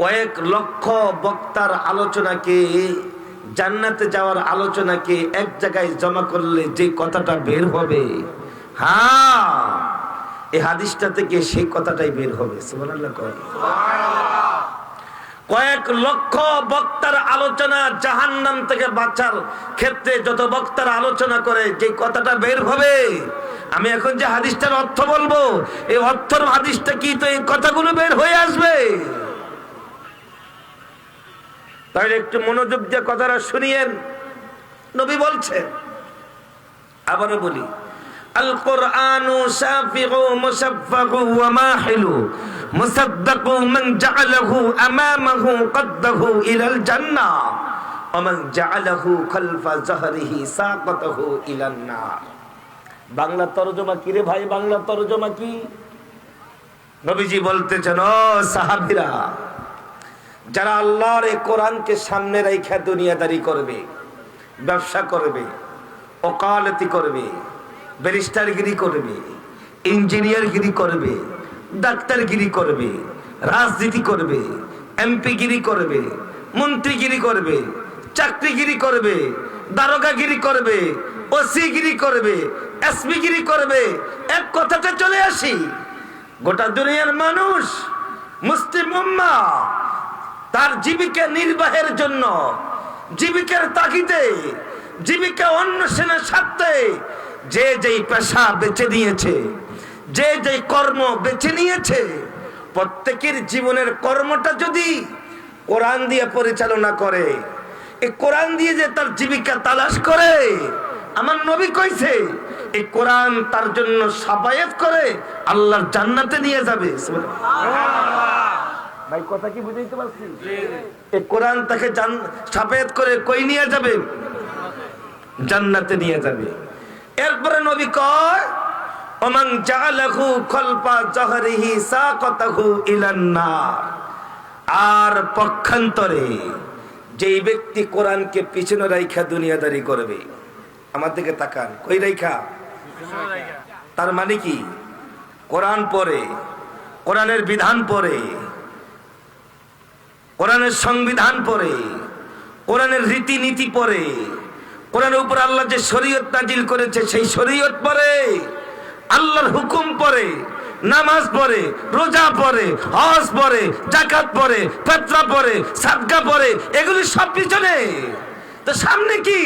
কয়েক লক্ষ বক্তার আলোচনাকে, জান্নাতে যাওয়ার আলোচনাকে এক জায়গায় জমা করলে যে কথাটা বের হবে হ্যাঁ এই হাদিসটা থেকে সেই কথাটাই বের হবে কয়েক লক্ষ বক্তার আলোচনা জাহান্নাম থেকে বাঁচার ক্ষেত্রে যত বক্তার আলোচনা করে, যে কথাটা বের হবে, আমি এখন যে হাদিসটার অর্থ বলব, এই অর্থর হাদিসটা কি তো এই কথাগুলো বের হয়ে আসবে? তাহলে একটু মনোযোগ দিয়ে কথাটা শুনিয়েন। নবী বলছে আবারও বলি বাংলা তরজমা কি রে ভাই? বাংলা তরজমা কি? নবীজি বলতেছেন, ও সাহাবীরা যারা আল্লাহর এই কোরআনকে সামনে রেখে দুনিয়াদারি করবে, ব্যবসা করবে, ওকালতি করবে, ব্যারিস্টারগিরি করবে, ইঞ্জিনিয়ারগিরি করবে, ডাক্তারগিরি করবে, রাজনীতি করবে, এমপিগিরি করবে, মন্ত্রীগিরি করবে, চাকরিগিরি করবে, দারোগাগিরি করবে, ওসিগিরি করবে এসপিগিরি করবে, এক কথাতে চলে আসি। গোটা দুনিয়ার মানুষ মুসলিম উম্মা। তার জীবিকা নির্বাহের জন্য, জীবিকার তাগিদে, জীবিকা অন্বেষণের স্বার্থে যে যেই পেশা বেছে নিয়েছে, যে যেই কর্ম বেছে নিয়েছে, প্রত্যেকের জীবনের কর্মটা যদি কোরআন দিয়ে পরিচালনা করে, এই কোরআন দিয়ে যে তার জীবিকা তালাশ করে, আমার নবী কইছে, এই কোরআন তার জন্য সাবায়েত করে, আল্লাহর জান্নাতে নিয়ে যাবে। ভাই, কথা কি বুঝাইতে পারছি? এই কোরআন তাকে সাফেদ করে কই নিয়ে যাবে? জান্নাতে নিয়ে যাবে। এরপরে নবী কয় সাকাতাহু ইলান আর পক্ষান্তরে যেই ব্যক্তি কোরআনকে পিছনে রাইখা দুনিয়াদারি করবে, আমার দিকে তাকান। কই রাইখা? তার মানে কি? কোরআন পরে কোরআনের বিধান পড়ে কোরআনের সংবিধান পড়ে, কোরআনের রীতিনীতি পড়ে, কোরআনের উপর আল্লাহ যে শরীয়ত নাজিল করেছে সেই শরীয়ত পড়ে, আল্লাহর হুকুম পড়ে, নামাজ পড়ে, রোজা পড়ে, হজ পড়ে জাকাত পড়ে ফেতরা পড়ে সাদকা পড়ে, এগুলি সব পিছনে। তো সামনে কি?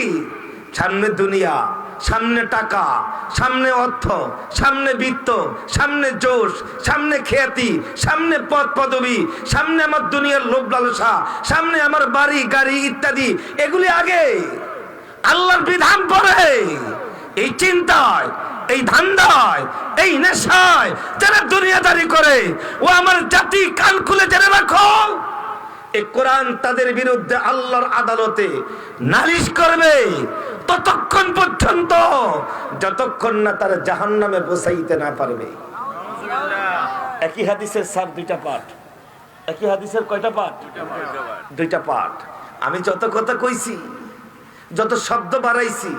সামনে দুনিয়া। সামনে টাকা, সামনে অর্থ, সামনে বৃত্ত, সামনে জোশ, সামনে খ্যাতি, সামনে পদ পদবি, সামনে আমার দুনিয়ার লোভ লালসা, সামনে আমার বাড়ি, গাড়ি ইত্যাদি, এগুলি আগে। আল্লাহর বিধান পরে। এই চিন্তায়, এই ধান্দায়, এই নেশায় যারা দুনিয়াদারি করে, ও আমার জাতি কান খুলে জেনে রাখো। এই কোরআন তাদের বিরুদ্ধে আল্লাহর আদালতে নালিশ করবে ততক্ষণ পর্যন্ত, যতক্ষণ না তারা জাহান নামে বসাইতে না পারবে। একই হাদিসের স্যার দুইটা পাঠ। একই হাদিসের কয়টা পাঠ? দুইটা পাঠ। আমি যত কথা কইছি, যত শব্দ বাড়াইছি,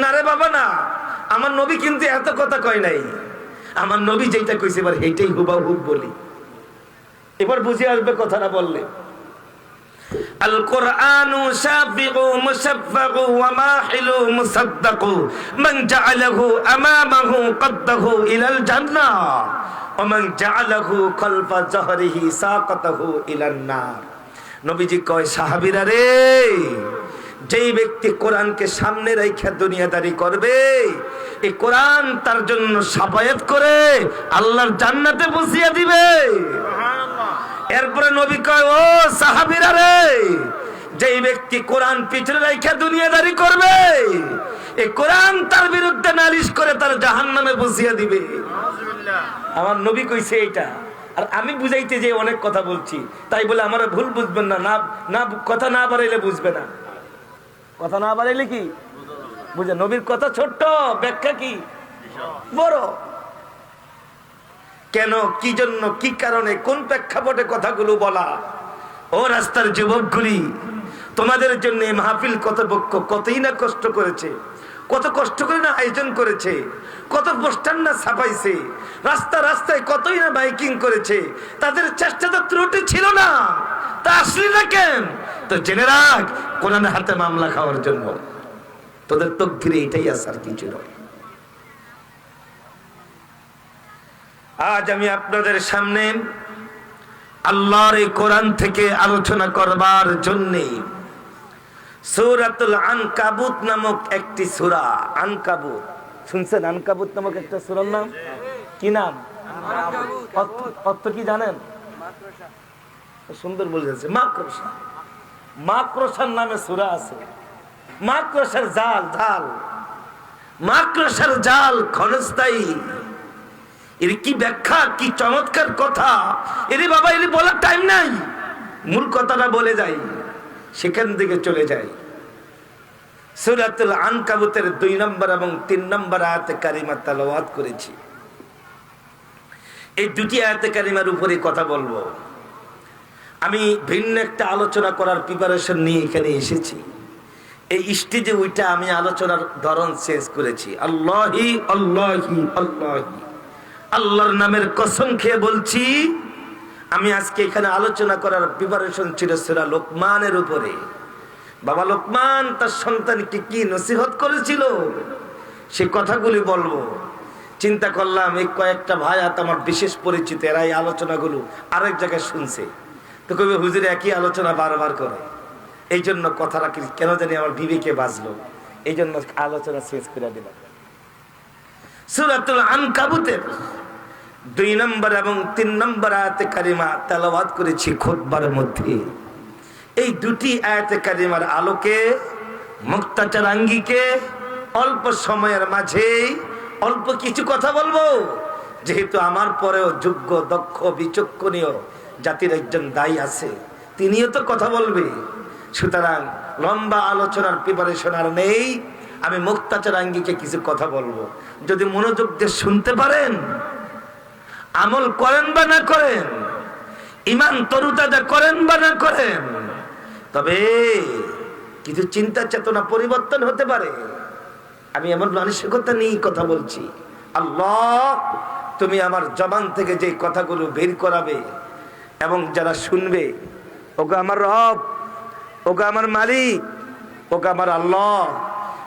না রে বাবা না, আমার নবী কিন্তু এত কথা কয় নাই। আমার নবী যেটা কইছে, এবার এইটাই হুবা হুব বলি। এবার বুঝে আসবে কথাটা বললে। মুসাফফাহু ওয়া মাহিলু মুসাদ্দাকু। মান জাআলাহু আমামাহু কদ্দাহু ইলাল জান্নাহ ওয়া মান জাআলাহু খালফা জাহরিহি সাকাতাহু ইলান নার। নবীজি কয়, সাহাবীরা রে, যেই ব্যক্তি কোরআনকে সামনে রেখে দুনিয়াদারি করবে, এই কোরআন তার জন্য সাফায়াত করে আল্লাহর জান্নাতে বসিয়ে দিবে। এরপরে নবী কয়, ও সাহাবিরা রে, যেই ব্যক্তি কোরআন পিছনে রেখে দুনিয়াদারি করবে, এই কোরআন তার বিরুদ্ধে নালিশ করে তার জাহান নামে বসিয়ে দিবে। আমার নবী কইছে এইটা। আর আমি বুঝাইতে যে অনেক কথা বলছি, তাই বলে আমার ভুল বুঝবেন না না না, কথা না বাড়াইলে বুঝবে না। কথা না বাড়াইলে কি? বুঝে, নবীর কথা ছোট্ট, ব্যাখ্যা কি? বড়। কেন, কি জন্য, কি কারণে, কোন প্রেক্ষাপটে কথাগুলো বলা? ও রাস্তার যুবকগুলি, তোমাদের জন্য মাহফিল কর্তৃপক্ষ কতই না কষ্ট করেছে, কত কষ্ট করে না আয়োজন করেছে, কত পোস্টার না ছাপাইছে, রাস্তা রাস্তায় কতই না বাইকিং করেছে, তাদের চেষ্টা তো ত্রুটি ছিল না, তা আসলি না কেন? তো জেনে রাখ কোরআনের হাতে মামলা খাওয়ার জন্য। তোদের তকদিরে এটাই আসার কিছু নয় আজ আমি আপনাদের সামনে আল্লাহর এই কোরআন থেকে আলোচনা করবার জন্যে সূরাতুল আনকাবুত নামক একটি সূরা আনকাবুত। শুনছেন আনকাবুত নামক একটা সূরার নাম? কি নাম? অর্থ- কি জানেন? সুন্দর বলেছে মাকড়সা। মাকড়সার নামে সূরা আছে। মাকড়সার জাল জাল। মাকড়সার জাল ক্ষণস্থায়ী। এর কি ব্যাখ্যা, কি চমৎকার কথা? এরে বাবা, এর বলার টাইম নাই। মূল কথাটা বলে যাই, সেখান থেকে চলে যাই। সুরাতুল আনকাবুতের দুই নম্বর এবং তিন নম্বর আয়াতে কারিমা তালাওয়াত করেছি। এই দুটি আয়াতে কারিমার উপরে কথা বলব। আমি ভিন্ন একটা আলোচনা করার প্রিপারেশন নিয়ে এখানে এসেছি। এই স্টেজে ওইটা আমি আলোচনার ধরন চেঞ্জ করেছি। আল্লাহি আল্লাহি আল্লাহি। আল্লাহর নামের কসম খেয়ে বলছি, আমি আজকে এখানে আলোচনা করার প্রিপারেশন ছিল সেরা লোকমানের উপরে। বাবা লোকমান তার সন্তানকে কি নসিহত করেছিল? সে কথাগুলি বলব। চিন্তা করলাম, এই কয়েকটা ভাই হাত আমার বিশেষ পরিচিত, এরা এই আলোচনাগুলো আরেক জায়গায় শুনছে। তো কবি হুজুরে একই আলোচনা বারবার করে। এই জন্য কথাটা কেন জানি আমার বিবেকে বাজলো। এই জন্য আলোচনা শেষ করে দিলাম। সুরাতুল আনকাবুতের দুই নম্বর এবং তিন নম্বর আয়াতে কারিমা তেলাওয়াত করেছি খোদবার মধ্যে। এই দুটি আয়াতে কারিমার আলোকে, মুক্তাচার আঙ্গিকে অল্প সময়ের মাঝে অল্প কিছু কথা বলব। যেহেতু আমার পরেও যোগ্য, দক্ষ, বিচক্ষণীয় জাতির একজন দায়ী আছে, তিনিও তো কথা বলবে। সুতরাং লম্বা আলোচনার প্রিপারেশন আর নেই। আমি মুক্তাচার আঙ্গিকে কিছু কথা বলব। যদি মনোযোগ দিয়ে শুনতে পারেন আমল করেন বা না করেন, ইমান তরুতাজা করেন বা না করেন, তবে কিছু চিন্তা চেতনা পরিবর্তন হতে পারে। আমি এমন মানসিকতা নিয়েই কথা বলছি। আল্লাহ, তুমি আমার জবান থেকে যে কথাগুলো বের করাবে এবং যারা শুনবে ওকে আমার রব ওকে আমার মালিক ওকে আমার আল্লাহ,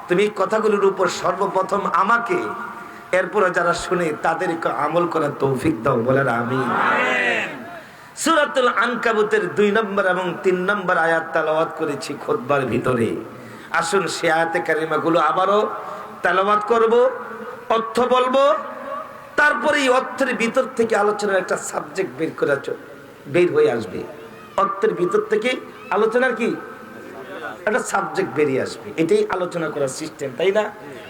তুমি কথাগুলোর উপর সর্বপ্রথম আমাকে এরপরে যারা শুনে তাদেরকে আমল করার তৌফিক দাও বলেন আমি সুরাতুল আনকাবুতের দুই নম্বর এবং তিন নম্বর আয়াত তালাওয়াত করেছি খোদবার ভিতরে। আসুন সে আয়াতে কারিমাগুলো আবারও তালাওয়াত করব অর্থ বলব তারপরে এই অর্থের ভিতর থেকে আলোচনার একটা সাবজেক্ট বের করা বের হয়ে আসবে। অর্থের ভিতর থেকে আলোচনার কি? একটা সাবজেক্ট বেরিয়ে আসবে। এটাই আলোচনা করার সিস্টেম তাই না?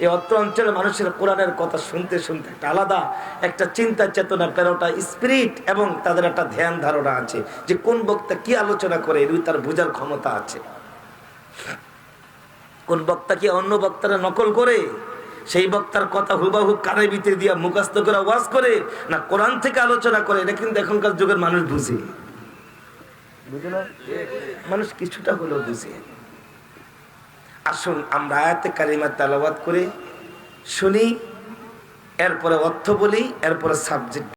এই অত্র অঞ্চলের মানুষের কোরআনের কথা শুনতে শুনতে একটা আলাদা একটা চিন্তা চেতনা প্রেরোটা স্পিরিট এবং তাদের একটা ধ্যান ধারণা আছে যে কোন বক্তা কি আলোচনা করে এর তার বোঝার ক্ষমতা আছে। কোন বক্তা কি অন্য বক্তারা নকল করে? সেই বক্তার কথা হুবাহু কানের ভিতরে দিয়া মুখাস্ত করে ওয়াজ করে না কোরআন থেকে আলোচনা করে? এটা কিন্তু এখনকার যুগের মানুষ বুঝে। বুঝে না? মানুষ কিছুটা হলেও বুঝে। আসুন আমরা আয়াতে কারিমার তালাবাদ করে শুনি এরপরে অর্থ বলি এরপরে সাবজেক্ট